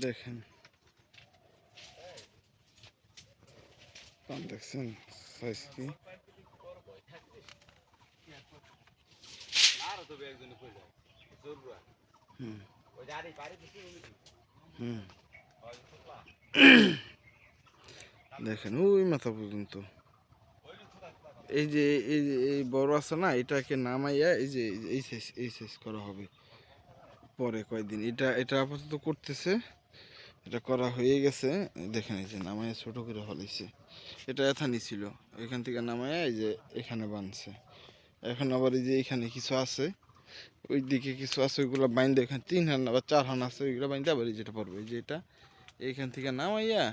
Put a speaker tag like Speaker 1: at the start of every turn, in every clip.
Speaker 1: দেখেন। দেখছেন সাইজ কি? হুম। হুম। দেখেন ওই মাথা পর্যন্ত। এই যে এই যে এই বড় আছে না এটাকে নামাইয়া এই যে এই যে এই সাইজ এই সাইজ করা হবে। পরে কয়দিন। এটা এটা আপাতত করতেছে। এটা করা হয়ে গেছে। দেখেন এই যে নামাইয়া ছোট করে ফলাইছে। এটা এথানি ছিল। এখান থেকে নামাইয়া এই যে এখানে বানছে। এখন আবার এই যে এখানে কিছু আছে ওই দিকে কিছু আছে, ওইগুলো বাইন্দে এখানে তিন হান বা চার হান আছে, ওইগুলো বাইন্দে আবার এই যেটা পড়বে। এই যে এটা, এইখান থেকে নামাইয়া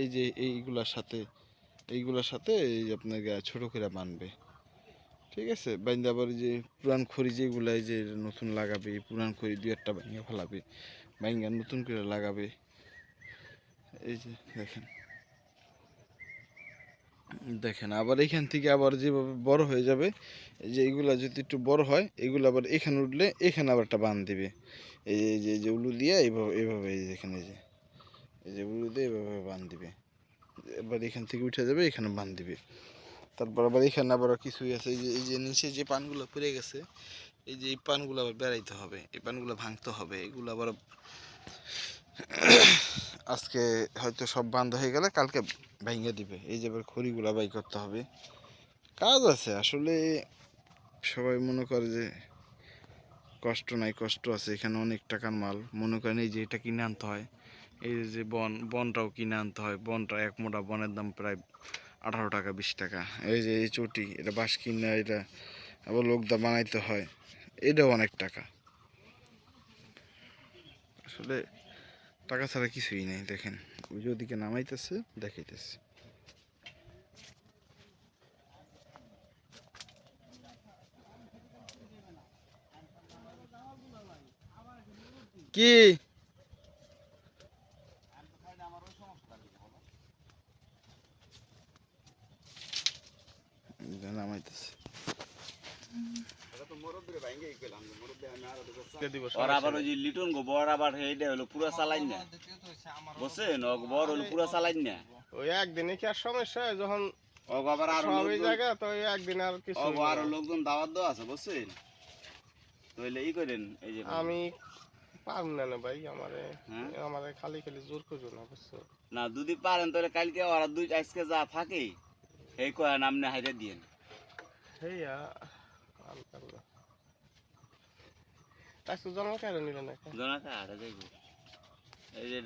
Speaker 1: এই যে এইগুলার সাথে, এইগুলোর সাথে এই যে আপনার গা ছোট করে বানবে। ঠিক আছে, বাইন্দে আবার যে পুরান খড়ি যেগুলো এই যে নতুন লাগাবে পুরান খড়ি দুই একটা ভাঙে ফেলাবে ভাঙ্গা নতুন করে লাগাবে। এই যে দেখেন। দেখেন, আবার এখান থেকে আবার যেভাবে বড় হয়ে যাবে যে এইগুলা যদি একটু বড় হয়, এগুলো আবার এখানে উঠলে এখানে আবার একটা বান দিবে। এই যে- যে উলু দিয়ে এইভাবে এইভাবে এই যে এখানে যে, এই যে উলু দিয়ে এইভাবে বান দিবে। এবার এখান থেকে উঠে যাবে, এখানে বান দিবে। তারপর আবার এখানে আবার কিছুই আছে। এই যে এই যে নিচে যে পানগুলো পড়ে গেছে, এই যে এই পানগুলো আবার বেড়াইতে হবে, এই পানগুলো ভাঙতে হবে, এগুলো আবার আজকে হয়তো সব বন্ধ হয়ে গেলে কালকে ভেঙে দিবে। এই যে এবার খড়িগুলো বাই করতে হবে। কাজ আছে, আসলে সবাই মনে করে যে কষ্ট নাই, কষ্ট আছে, এখানে অনেক টাকার মাল। মনে করেন এই যে এটা কিনে আনতে হয়, এই যে বন, বনটাও কিনে আনতে হয়, বনটা এক মোটা বনের দাম প্রায় আঠারো টাকা, বিশ টাকা। এই যে এই চটি, এটা বাঁশ কিনা, এটা আবার লোকদা বানাইতে হয়, এটাও অনেক টাকা। আসলে টাকা ছাড়া কিছুই নেই, দেখেন। ওই যে ওদিকে নামাইতেছে, দেখাইতেছে। কি এই যে নামাইতেছে
Speaker 2: এটা তো মরদ রে ভাঙ্গে গেলাম মরদ দে আমি আর
Speaker 1: দিব
Speaker 3: ওর আবার ওই যে লিটন গো বড় আবার এইটা হলো পুরো চালাইন না? বুঝছেন ও বড় হলো পুরো চালাইন না?
Speaker 4: ওই একদিনে কি আর সমস্যা হয়? যখন
Speaker 3: ও আবার আর
Speaker 4: সবই জায়গা তো একদিন আর কিছু
Speaker 3: ও আর লোকজন দাওয়াত দেওয়া আছে বুঝছেন তাহলে ই করেন এই যে
Speaker 4: আমি পারব না না ভাই আমারে
Speaker 3: হ্যাঁ?
Speaker 4: আমারে খালি খালি জোর করো না বুঝছ?
Speaker 3: না যদি পারেন তাহলে কালকে ওরা দুই আজকে যা থাকে এই কয় নামনে হাইরে দিয়েন।
Speaker 4: হেয়া না আজকে জন্ম কেন নিল না
Speaker 3: জনাকে হারে যাইব এই যে